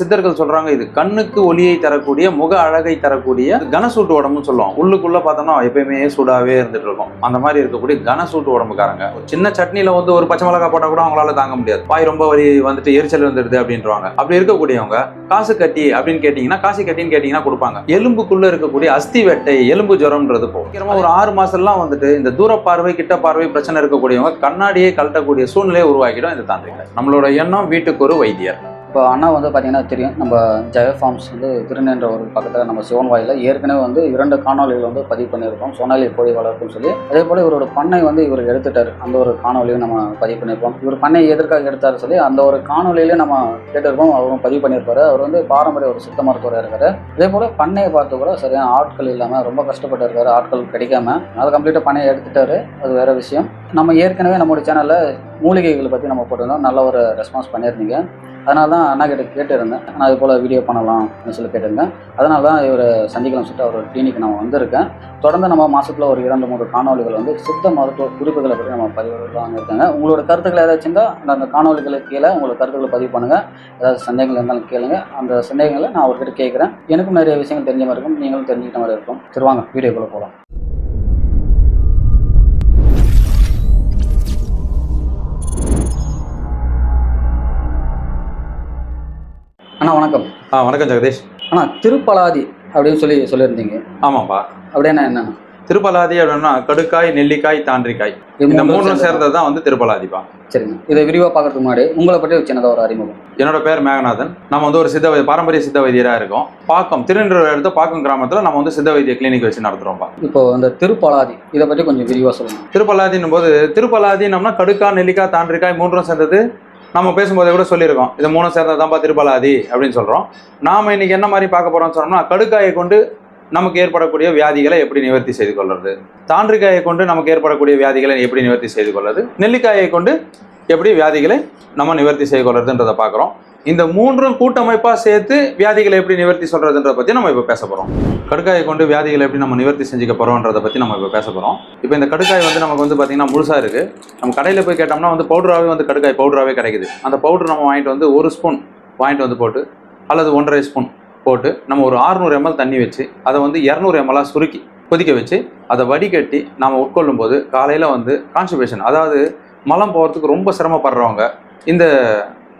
சித்தர்கள் சொல்றாங்க இது கண்ணுக்கு ஒளியை தரக்கூடிய முக அழகை தரக்கூடிய கனசூட்டு உடம்புன்னு சொல்லுவோம் உள்ளுக்குள்ள பார்த்தோம்னா எப்பயுமே சூடாவே இருந்துட்டு இருக்கும். அந்த மாதிரி இருக்கக்கூடிய கனசூட்டு உடம்புக்காரங்க. ஒரு சின்ன சட்னில வந்து ஒரு பச்சை மிளகா போட்டா கூட அவங்களால தாங்க முடியாது. பாய் ரொம்ப வலி வந்துட்டு எரிச்சல் வந்துடுது அப்படின்றவாங்க அப்படி இருக்கக்கூடியவங்க காசு கட்டி அப்படின்னு கேட்டீங்கன்னா காசு கட்டின்னு கேட்டீங்கன்னா கொடுப்பாங்க. எலும்புக்குள்ள இருக்கக்கூடிய அஸ்தி வெட்டை எலும்பு ஜுரம்ன்றது போகும். ஒரு ஆறு மாசம்லாம் வந்துட்டு இந்த தூர பார்வை கிட்ட பார்வை பிரச்சனை இருக்கக்கூடியவங்க கண்ணாடியே கழட்டக்கூடிய சூழ்நிலையை உருவாக்கிடும் இந்த தாந்திரிகள் நம்மளோட எண்ணம் வீட்டுக்கு ஒரு வைத்தியர். இப்போ அண்ணா வந்து பார்த்தீங்கன்னா தெரியும் நம்ம ஜெய ஃபார்ம்ஸ் வந்து திருநென்ற ஒரு பக்கத்தில் நம்ம சிவன் வாயில் ஏற்கனவே வந்து இரண்டு காணொலிகள் வந்து பதிவு பண்ணியிருக்கோம் சோனாலி கோழி வளர்ப்புன்னு சொல்லி. அதே போல் இவரோட பண்ணை வந்து இவர் எடுத்துட்டார் அந்த ஒரு காணொலியும் நம்ம பதிவு பண்ணியிருப்போம் இவர் பண்ணை எதற்காக எடுத்தாரு சொல்லி அந்த ஒரு காணொலியிலே நம்ம கேட்டிருப்போம் அவரும் பதிவு பண்ணியிருப்பாரு. அவர் வந்து பாரம்பரிய ஒரு சித்த மருத்துவராக இருக்காரு. அதே போல் பண்ணையை பார்த்து கூட சரியான ஆட்கள் இல்லாமல் ரொம்ப கஷ்டப்பட்டு இருக்காரு ஆட்கள் கிடைக்காம. அதை கம்ப்ளீட்டாக பண்ணையை எடுத்துட்டாரு அது வேற விஷயம். நம்ம ஏற்கனவே நம்மளுடைய சேனலில் மூலிகைகளை பற்றி நம்ம போட்டிருந்தோம் நல்ல ஒரு ரெஸ்பான்ஸ் பண்ணியிருந்தீங்க. அதனால தான் அண்ணா கிட்ட கேட்டிருந்தேன். நான் அது போல் வீடியோ பண்ணலாம் அப்படின்னு சொல்லி கேட்டிருந்தேன். அதனால தான் இவர் சந்திக்கலாம் சொல்லிட்டு அவர் கிளினிக் நான் வந்திருக்கேன். தொடர்ந்து நம்ம மாதத்தில் ஒரு இரண்டு மூன்று காணொலிகள் வந்து சித்த மருத்துவ குறிப்புகளை பற்றி நம்ம பதிவிடலாம் இருக்காங்க. உங்களோட கருத்துக்கள் ஏதாச்சும் இருந்தால் அந்த அந்த காணொலிகளுக்கு கீழே உங்களோட கருத்துக்களை பதிவு பண்ணுங்கள் ஏதாவது சந்தேகங்கள் இருந்தாலும் கேளுங்க. அந்த சந்தேகங்களை நான் அவர்கிட்ட கேட்குறேன். எனக்கும் நிறைய விஷயங்கள் தெரிஞ்ச மாதிரி இருக்கும். நீங்களும் தெரிஞ்சுக்கிட்ட மாதிரி இருக்கும். சரி வாங்க வீடியோக்குள்ளே போகலாம் அண்ணா வணக்கம். ஆ வணக்கம் ஜெகதீஷ். அண்ணா திருப்பலாதி அப்படின்னு சொல்லி சொல்லியிருந்தீங்க. ஆமாப்பா. அப்படின்னா என்னண்ணா திருப்பலாதி அப்படின்னா கடுக்காய் நெல்லிக்காய் தாண்டிக்காய். இந்த மூணும் சேர்ந்தது. தான் வந்து திருப்பலாதிப்பா. சரிங்க. இதை விரிவாக பார்க்கறதுக்கு முன்னாடி உங்களை பற்றி ஒரு சின்னதாக ஒரு அறிமுகம்? என்னோட பேர் மேகநாதன். நம்ம வந்து ஒரு சித்த பாரம்பரிய சித்த வைத்தியராக இருக்கோம். பாக்கம் திருநெல்வேலி எடுத்து பாக்கம் கிராமத்தில் நம்ம வந்து சித்த வைத்திய கிளினிக் வச்சு நடத்துகிறோம்ப்பா இப்போ இந்த திருப்பலாதி இதை பற்றி கொஞ்சம் விரிவாக சொல்லுங்க. திருப்பலாதின்னும் போது திருப்பலாதினம்னா கடுக்காய் நெல்லிக்காய் தாண்டிக்காய் மூன்றும் சேர்ந்தது. நம்ம பேசும்போதே கூட சொல்லியிருக்கோம் இது மூணும் சேர்ந்ததுதான்ப்பா திருப்பலாதி அப்படின்னு சொல்கிறோம் நாம இன்னைக்கு என்ன மாதிரி பார்க்க போறோம்னு சொன்னோம்னா கடுக்காயை கொண்டு நமக்கு ஏற்படக்கூடிய வியாதிகளை எப்படி நிவர்த்தி செய்து கொள்வது தாண்டிக்காயை கொண்டு நமக்கு ஏற்படக்கூடிய வியாதிகளை எப்படி நிவர்த்தி செய்து கொள்வது நெல்லிக்காயை கொண்டு எப்படி வியாதிகளை நம்ம நிவர்த்தி செய்து கொள்றதுன்றதை பார்க்குறோம். இந்த மூன்றும் கூட்டமைப்பாக சேர்த்து வியாதிகளை எப்படி நிவர்த்தி சொல்கிறதுன்றத பற்றி நம்ம இப்போ பேச போகிறோம் கடுக்காயை கொண்டு வியாதிகளை எப்படி நம்ம நிவர்த்தி செஞ்சுக்க போகிறோன்றதை பற்றி நம்ம இப்போ பேச போகிறோம் இப்போ இந்த கடுக்காய் வந்து நமக்கு வந்து பார்த்திங்கன்னா முழுசாக இருக்குது நம்ம கடையில் போய் கேட்டோம்னா வந்து பவுடராகவே வந்து கடுக்காய் பவுடராகவே கிடைக்குது. அந்த பவுடர் நம்ம வாங்கிட்டு வந்து ஒரு ஸ்பூன் வாங்கிட்டு வந்து போட்டு அல்லது ஒன்றரை ஸ்பூன் போட்டு நம்ம ஒரு 600 எம்எல் தண்ணி வச்சு அதை வந்து இரநூறு எம்எல்லாக சுருக்கி கொதிக்க வச்சு அதை வடிகட்டி நாம் உட்கொள்ளும் போது காலையில் வந்து கான்ஸ்டிபேஷன் அதாவது மலம் போகிறதுக்கு ரொம்ப சிரமப்படுறவங்க இந்த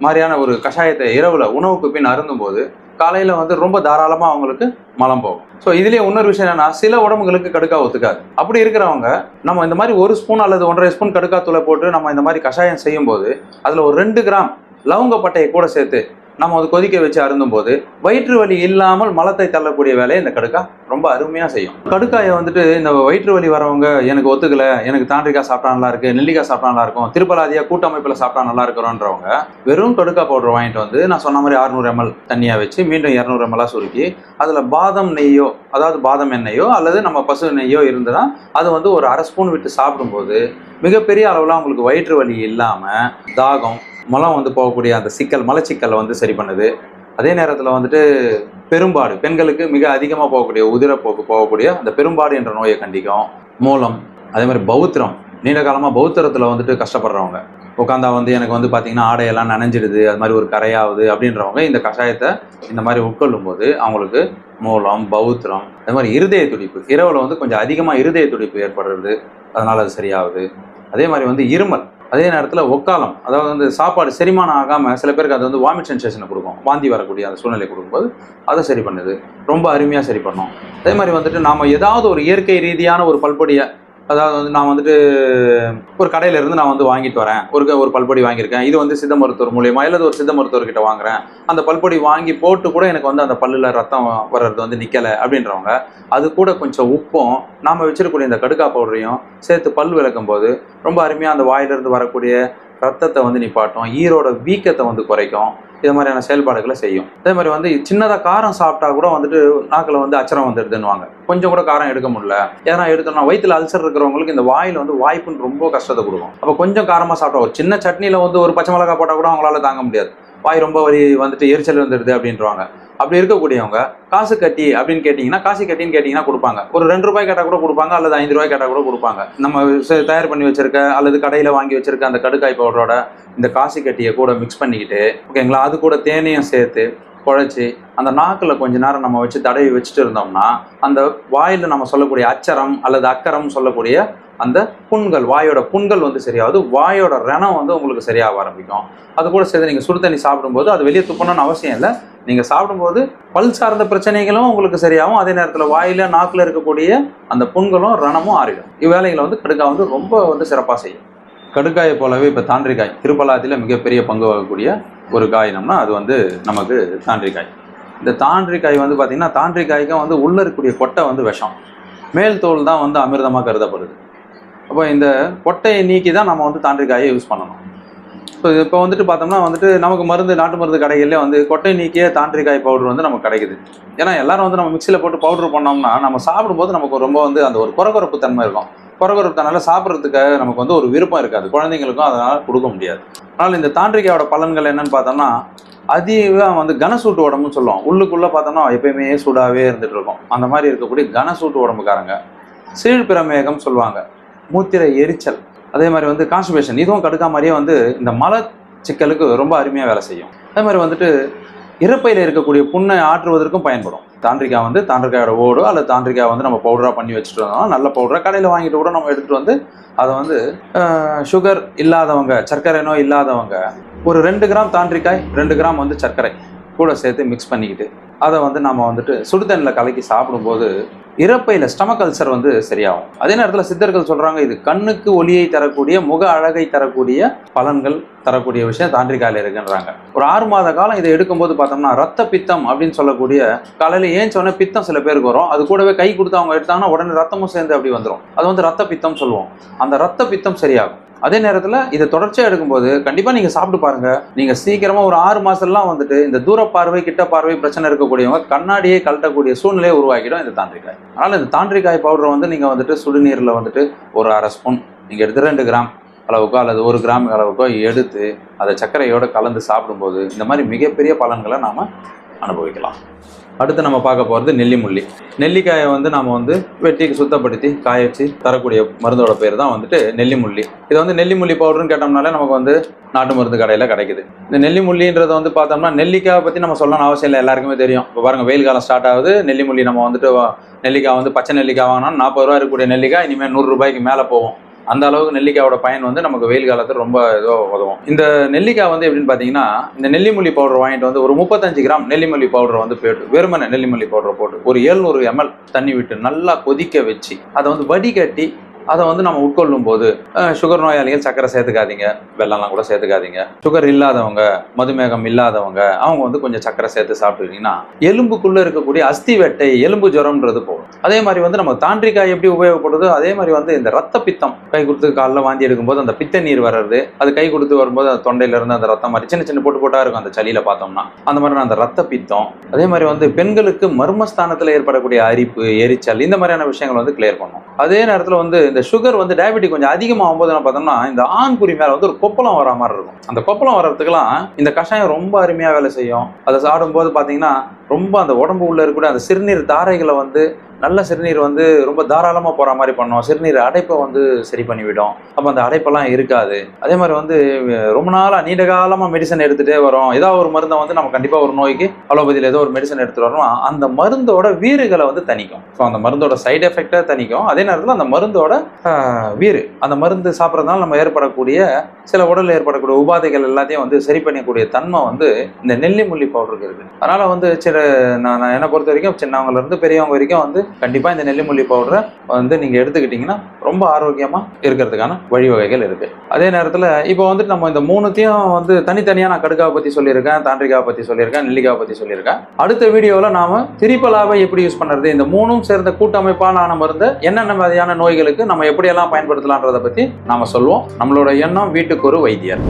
மாதிரியான ஒரு கஷாயத்தை இரவில் உணவுக்கு பின் அருந்தும்போது காலையில் வந்து ரொம்ப தாராளமாக அவங்களுக்கு மலம் போகும். ஸோ இதுலேயே இன்னொரு விஷயம் என்னன்னா சில உடம்புகளுக்கு கடுக்கா ஒத்துக்காது. அப்படி இருக்கிறவங்க நம்ம இந்த மாதிரி ஒரு ஸ்பூன் அல்லது ஒன்றரை ஸ்பூன் கடுக்கா தூளை போட்டு நம்ம இந்த மாதிரி கஷாயம் செய்யும்போது அதில் ஒரு ரெண்டு கிராம் லவங்கப்பட்டையை கூட சேர்த்து நம்ம அதை கொதிக்க வச்சு அருந்தும் போது வயிற்று வலி இல்லாமல் மலத்தை தள்ளக்கூடிய வேலையை இந்த கடுக்கா ரொம்ப அருமையாக செய்யும். கடுக்காயை வந்துட்டு இந்த வயிற்று வலி வரவங்க எனக்கு ஒத்துக்கல எனக்கு தாண்டிக்காய் சாப்பிட்டா நல்லா இருக்கு நெல்லிக்காய் சாப்பிட்டா நல்லா இருக்கும் திருப்பலாதியா கூட்டமைப்பில் சாப்பிட்டா நல்லா இருக்கிறோன்றவங்க வெறும் கடுக்கா பவுடர் வாங்கிட்டு வந்து நான் சொன்ன மாதிரி 600 எம்எல் தண்ணியாக வச்சு மீண்டும் இரநூறு எம்எல்லாக சுருக்கி அதில் பாதம் நெய்யோ அதாவது பாதம் எண்ணெயோ அல்லது நம்ம பசு நெய்யோ இருந்ததுன்னா அது வந்து ஒரு அரை ஸ்பூன் விட்டு சாப்பிடும்போது மிகப்பெரிய அளவில் அவங்களுக்கு வயிற்று வலி இல்லாமல் தாகம் மலம் வந்து போகக்கூடிய அந்த சிக்கல் மலச்சிக்கலை வந்து சரி பண்ணுது. அதே நேரத்தில் வந்துட்டு பெரும்பாடு பெண்களுக்கு மிக அதிகமாக போகக்கூடிய உதிரப்போக்கு போகக்கூடிய அந்த பெரும்பாடு என்ற நோயை கண்டிக்கும். மூலம் அதே மாதிரி பௌத்திரம். நீண்ட காலமாக பௌத்திரத்தில் வந்துட்டு கஷ்டப்படுறவங்க. உட்காந்தா வந்து எனக்கு வந்து பார்த்தீங்கன்னா ஆடையெல்லாம் நனைஞ்சிடுது அது மாதிரி ஒரு கரையாகுது அப்படின்றவங்க இந்த கஷாயத்தை இந்த மாதிரி உட்கொள்ளும் போது அவங்களுக்கு மூலம் பௌத்திரம் அது மாதிரி இருதய துடிப்பு இரவில் வந்து கொஞ்சம் அதிகமாக இருதய துடிப்பு ஏற்படுறது அதனால் அது சரியாகுது. அதே மாதிரி வந்து இருமல். அதே நேரத்தில் ஒக்காலம் அதாவது வந்து சாப்பாடு செரிமானம் ஆகாமல் சில பேருக்கு அது வந்து வாமிட் சென்சேஷனை கொடுக்கும். வாந்தி வரக்கூடிய அந்த சூழ்நிலை கொடுக்கும்போது அதை சரி பண்ணுது. ரொம்ப அருமையாக சரி பண்ணும். அதே மாதிரி வந்துட்டு நாம் ஏதாவது ஒரு இயற்கை ரீதியான ஒரு பல்பொடியை அதாவது வந்து நான் வந்துட்டு ஒரு கடையில இருந்து நான் வந்து வாங்கிட்டு வரேன். ஒரு க- ஒரு பல்பொடி வாங்கியிருக்கேன். இது வந்து சித்த மருத்துவர் மூலியமா இல்லது ஒரு சித்த மருத்துவர்கிட்ட வாங்குறேன். அந்த பல்பொடி வாங்கி போட்டு கூட எனக்கு வந்து அந்த பல்லுல ரத்தம் வர்றது வந்து நிக்கல அப்படின்றவங்க அது கூட கொஞ்சம் உப்பும் நாம வச்சிருக்கக்கூடிய இந்த கடுக்கா பவுடரையும் சேர்த்து பல் விளக்கும் போது ரொம்ப அருமையா அந்த வாயிலிருந்து வரக்கூடிய ரத்தத்தை வந்து நிப்பாட்டும். ஈரோட வீக்கத்தை வந்து குறைக்கும். இது மாதிரியான செயல்பாடுகளை செய்யும். அதே மாதிரி வந்து சின்னதாக காரம் சாப்பிட்டா கூட வந்துட்டு நாக்கில் வந்து அச்சரம் வந்துடுதுன்னுவாங்க. கொஞ்சம் கூட காரம் எடுக்க முடியல. ஏன்னா எடுத்தோம்னா வயிற்றுல அல்சர் இருக்கிறவங்களுக்கு இந்த வாயில் வந்து வாய்ப்புன்னு ரொம்ப கஷ்டத்தை கொடுக்கும். அப்போ கொஞ்சம் காரமாக சாப்பிட்டா ஒரு சின்ன சட்னியில் வந்து ஒரு பச்சை மிளகா போட்டால் கூட அவங்களால தாங்க முடியாது. வாய் ரொம்ப வலி வந்துட்டு எரிச்சல் வந்துடுது அப்படின்றவாங்க அப்படி இருக்கக்கூடியவங்க காசு கட்டி அப்படின்னு கேட்டிங்கன்னா காசு கட்டின்னு கேட்டிங்கன்னா கொடுப்பாங்க. ஒரு ரெண்டு ரூபாய் கேட்டால் கூட கொடுப்பாங்க அல்லது ஐந்து ரூபாய் கேட்டால் கூட கொடுப்பாங்க. நம்ம தயார் பண்ணி வச்சிருக்க அல்லது கடையில் வாங்கி வச்சிருக்க அந்த கடுக்காய் பவுடரோட இந்த காசு கட்டியை கூட மிக்ஸ் பண்ணிக்கிட்டு ஓகேங்களா அது கூட தேனையும் சேர்த்து குழைச்சி அந்த நாக்கில் கொஞ்ச நேரம் நம்ம வச்சு தடவி வச்சுட்டு இருந்தோம்னா அந்த வாயில் நம்ம சொல்லக்கூடிய அச்சரம் அல்லது அக்கரம் சொல்லக்கூடிய அந்த புண்கள் வாயோட புண்கள் வந்து சரியாகுது. வாயோட ரணம் வந்து உங்களுக்கு சரியாக ஆரம்பிக்கும். அது கூட சேர்த்து நீங்கள் சுடு தண்ணி சாப்பிடும்போது அது வெளியே துப்பணும்னு அவசியம் இல்லை. நீங்கள் சாப்பிடும்போது பல் சார்ந்த பிரச்சனைகளும் உங்களுக்கு சரியாகும். அதே நேரத்தில் வாயில் நாக்கில் இருக்கக்கூடிய அந்த புண்களும் ரணமும் ஆறிடும். இவ்வேளைகளை வந்து கடுக்கா வந்து ரொம்ப வந்து சிறப்பாக செய்யும். கடுக்காயை போலவே இப்போ தாண்டிக்காய் திருப்பலாத்தில் மிகப்பெரிய பங்கு வகக்கூடிய ஒரு காயினம்னா அது வந்து நமக்கு தாண்டிக்காய் இந்த தாண்டிக்காய் வந்து பார்த்திங்கன்னா தாண்டிக்காய்க்கும் வந்து உள்ளே இருக்கக்கூடிய கொட்டை வந்து விஷம். மேல் தோல் தான் வந்து அமிர்தமாக கருதப்படுது. அப்போ இந்த கொட்டையை நீக்கி தான் நம்ம வந்து தாண்டிக்காயை யூஸ் பண்ணணும். ஸோ இப்போ வந்துட்டு பார்த்தோம்னா வந்துட்டு நமக்கு மருந்து நாட்டு மருந்து கடைகள்லேயே வந்து கொட்டை நீக்கிய தாண்டிக்காய் பவுடர் வந்து நமக்கு கிடைக்குது. ஏன்னா எல்லாரும் வந்து நம்ம மிக்சியில் போட்டு பவுடர் பண்ணோம்னா நம்ம சாப்பிடும்போது நமக்கு ரொம்ப வந்து அந்த ஒரு குறகுறப்பு தன்மை இருக்கும். குறகுறப்பு சாப்பிட்றதுக்காக நமக்கு வந்து ஒரு விருப்பம் இருக்காது. குழந்தைங்களுக்கும் அதனால் கொடுக்க முடியாது. ஆனால் இந்த தாண்டிக்காயோட பலன்கள் என்னன்னு பார்த்தோம்னா அதிக வந்து கனசூட்டு உடம்புன்னு சொல்லுவோம் உள்ளுக்குள்ளே பார்த்தோம்னா எப்பயுமே சூடாகவே இருந்துட்டு இருக்கும். அந்த மாதிரி இருக்கக்கூடிய கனசூட்டு உடம்புக்காரங்க. சீழ்பிரமேகம் சொல்லுவாங்க. மூத்திரை எரிச்சல். அதே மாதிரி வந்து கான்ஸ்டிபேஷன் இதுவும் கடுக்கா மாதிரியே வந்து இந்த மல சிக்கலுக்கு ரொம்ப அருமையாக வேலை செய்யும். அதே மாதிரி வந்துட்டு இறப்பையில் இருக்கக்கூடிய புண்ணை ஆற்றுவதற்கும் பயன்படும். தாண்டிக்காய் வந்து தாண்டிக்காயோட ஓடோ அல்லது தாண்டிக்காய் வந்து நம்ம பவுடராக பண்ணி வச்சுட்டு வந்தோம் நல்ல பவுடராக கடையில் வாங்கிட்டு கூட நம்ம எடுத்துகிட்டு வந்து அதை வந்து சுகர் இல்லாதவங்க சர்க்கரை நோய் இல்லாதவங்க ஒரு ரெண்டு கிராம் தாண்டிக்காய் ரெண்டு கிராம் வந்து சர்க்கரை கூட சேர்த்து மிக்ஸ் பண்ணிக்கிட்டு அதை வந்து நம்ம வந்துட்டு சுடுதண்ணில் கலக்கி சாப்பிடும்போது இறப்பையில் ஸ்டமக் அல்சர் வந்து சரியாகும். அதே நேரத்தில் சித்தர்கள் சொல்கிறாங்க இது கண்ணுக்கு ஒளியை தரக்கூடிய முக அழகை தரக்கூடிய பலன்கள் தரக்கூடிய விஷயம் தாண்டிக்காயில் இருக்குன்றாங்க. ஒரு ஆறு மாத காலம் இதை எடுக்கும்போது பார்த்தோம்னா ரத்த பித்தம் அப்படின்னு சொல்லக்கூடிய காலையில் ஏஞ்சோடனே பித்தம் சில பேருக்கு வரும். அது கூடவே கை கொடுத்து அவங்க எடுத்தாங்கன்னா உடனே ரத்தமும் சேர்ந்து அப்படி வந்துடும் அது வந்து ரத்த பித்தம் சொல்லுவோம். அந்த ரத்த பித்தம் சரியாகும். அதே நேரத்தில் இதை தொடர்ச்சியாக எடுக்கும்போது கண்டிப்பாக நீங்கள் சாப்பிட்டு பாருங்க. நீங்கள் சீக்கிரமாக ஒரு ஆறு மாதம்லாம் வந்துட்டு இந்த தூர பார்வை கிட்ட பார்வை பிரச்சனை இருக்கக்கூடியவங்க கண்ணாடியே கலட்டக்கூடிய சூழ்நிலையை உருவாக்கிடும் இந்த தாண்டிக்காய். அதனால் இந்த தாண்டிக்காய் பவுடரை வந்து நீங்கள் வந்துட்டு சுடுநீரில் வந்துட்டு ஒரு அரை ஸ்பூன் நீங்கள் எடுத்து ரெண்டு கிராம் அளவுக்கோ அல்லது ஒரு கிராம் அளவுக்கோ எடுத்து அதை சர்க்கரையோடு கலந்து சாப்பிடும்போது இந்த மாதிரி மிகப்பெரிய பலன்களை நாம் அனுபவிக்கலாம். அடுத்து நம்ம பார்க்க போகிறது நெல்லிமுள்ளி. நெல்லிக்காயை வந்து நாம் வந்து வெட்டி சுத்தப்படுத்தி காய வச்சு தரக்கூடிய மருந்தோட பேர் தான் வந்துட்டு நெல்லிமுள்ளி. இது வந்து நெல்லிமுள்ளி பவுடர்னு கேட்டோம்னாலே நமக்கு வந்து நாட்டு மருந்து கடையில் கிடைக்குது. இந்த நெல்லிமுள்ளின்றத வந்து பார்த்தோம்னா நெல்லிக்காயை பற்றி நம்ம சொல்லணும் அவசியம் இல்லை எல்லாருக்குமே தெரியும். இப்போ பாருங்கள் வெயில் காலம் ஸ்டார்ட் ஆகுது நெல்லிமுள்ளி நம்ம வந்துட்டு நெல்லிக்காய் வந்து பச்சை நெல்லிக்காய் வாங்கினா நாற்பது ரூபா இருக்கக்கூடிய நெல்லிக்காய் இனிமேல் நூறு ரூபாய்க்கு மேலே போகும். அந்த அளவுக்கு நெல்லிக்காயோட பயன் வந்து நமக்கு வெயில் காலத்தில் ரொம்ப இதோ உதவும். இந்த நெல்லிக்காய் வந்து எப்படின்னு பார்த்தீங்கன்னா இந்த நெல்லிமல்லி பவுடர் வாங்கிட்டு வந்து ஒரு முப்பத்தஞ்சு கிராம் நெல்லிமல்லி பவுடர் வந்து போட்டு வெறுமனை நெல்லிமல்லி பவுடர் போட்டு ஒரு எழுநூறு எம்எல் தண்ணி விட்டு நல்லா கொதிக்க வச்சு அதை வந்து வடிகட்டி அதை வந்து நம்ம உட்கொள்ளும் போது சுகர் நோயாளிகள் சர்க்கரை சேர்த்துக்காதீங்க வெள்ளம்லாம் கூட சேர்த்துக்காதீங்க. சுகர் இல்லாதவங்க மதுமேகம் இல்லாதவங்க அவங்க வந்து கொஞ்சம் சர்க்கரை சேர்த்து சாப்பிட்டுக்கிட்டிங்கன்னா எலும்புக்குள்ளே இருக்கக்கூடிய அஸ்தி வெட்டை எலும்பு ஜுரம்ன்றது போகும் அதே மாதிரி வந்து நம்ம தாண்டிக்காய் எப்படி உபயோகப்படுதோ அதே மாதிரி வந்து இந்த ரத்த பித்தம் கை கொடுத்து காலில் வாந்தி எடுக்கும்போது அந்த பித்த நீர் வர்றது அது கை கொடுத்து வரும்போது அந்த தொண்டையிலிருந்து அந்த ரத்தம் மாதிரி சின்ன சின்ன போட்டு போட்டா இருக்கும் அந்த சளியில் பார்த்தோம்னா. அந்த மாதிரி அந்த ரத்த பித்தம் அதே மாதிரி வந்து பெண்களுக்கு மர்மஸ்தானத்தில் ஏற்படக்கூடிய அரிப்பு எரிச்சல் இந்த மாதிரியான விஷயங்கள் வந்து கிளியர் பண்ணும். அதே நேரத்தில் வந்து இந்த சுகர் வந்து டயபெட்டிக் கொஞ்சம் அதிகமாகும் போது என்ன பார்த்தோம்னா இந்த ஆண்குறி மேலே வந்து ஒரு கொப்பளம் வர மாதிரி இருக்கும். அந்த கொப்பளம் வர்றதுக்கெல்லாம் இந்த கஷாயம் ரொம்ப அருமையாக வேலை செய்யும். அதை சாப்பிடும்போது பார்த்தீங்கன்னா ரொம்ப அந்த உடம்பு உள்ள இருக்கக்கூடிய அந்த சிறுநீர் தாரைகளை வந்து நல்ல சிறுநீர் வந்து ரொம்ப தாராளமாக போகிற மாதிரி பண்ணும். சிறுநீர் அடைப்பை வந்து சரி பண்ணிவிடும். அப்போ அந்த அடைப்பெல்லாம் இருக்காது. அதே மாதிரி வந்து ரொம்ப நாளாக நீண்ட காலமாக மெடிசன் எடுத்துகிட்டே வரோம். ஏதாவது ஒரு மருந்தை வந்து நம்ம கண்டிப்பாக ஒரு நோய்க்கு அலோபதியில் ஏதோ ஒரு மெடிசன் எடுத்துகிட்டு வரோம் அந்த மருந்தோட வீறுகளை வந்து தணிக்கும். ஸோ அந்த மருந்தோட சைடு எஃபெக்டை தணிக்கும். அதே நேரத்தில் அந்த மருந்தோட வீறு. அந்த மருந்து சாப்பிட்றதுனால நம்ம ஏற்படக்கூடிய சில உடலில் ஏற்படக்கூடிய உபாதைகள் எல்லாத்தையும் வந்து சரி பண்ணக்கூடிய தன்மை வந்து இந்த நெல்லிமுள்ளி பவுடருக்கு இருக்குது அதனால் வந்து சில நான் என்னை பொறுத்த வரைக்கும் சின்னவங்கலேருந்து பெரியவங்க வரைக்கும் வந்து கண்டிப்பாக இந்த நெல்லிமல்லி பவுடரை வந்து நீங்கள் எடுத்துக்கிட்டிங்கன்னா ரொம்ப ஆரோக்கியமாக இருக்கிறதுக்கான வழிவகைகள் இருக்குது அதே நேரத்தில் இப்போ வந்துட்டு நம்ம இந்த மூணுத்தையும் வந்து தனித்தனியாக நான் கடுக்காவை பற்றி சொல்லியிருக்கேன் தாண்டிக்காவை பற்றி சொல்லியிருக்கேன் நெல்லிக்காவை பற்றி சொல்லியிருக்கேன். அடுத்த வீடியோவில் நாம் திரிப்பலாவை எப்படி யூஸ் பண்ணுறது இந்த மூணும் சேர்ந்த கூட்டமைப்பான மருந்து என்னென்ன மாதிரியான நோய்களுக்கு நம்ம எப்படியெல்லாம் பயன்படுத்தலான்றதை பற்றி நாம் சொல்லுவோம். நம்மளோட எண்ணம் வீட்டுக்கு ஒரு வைத்தியர்.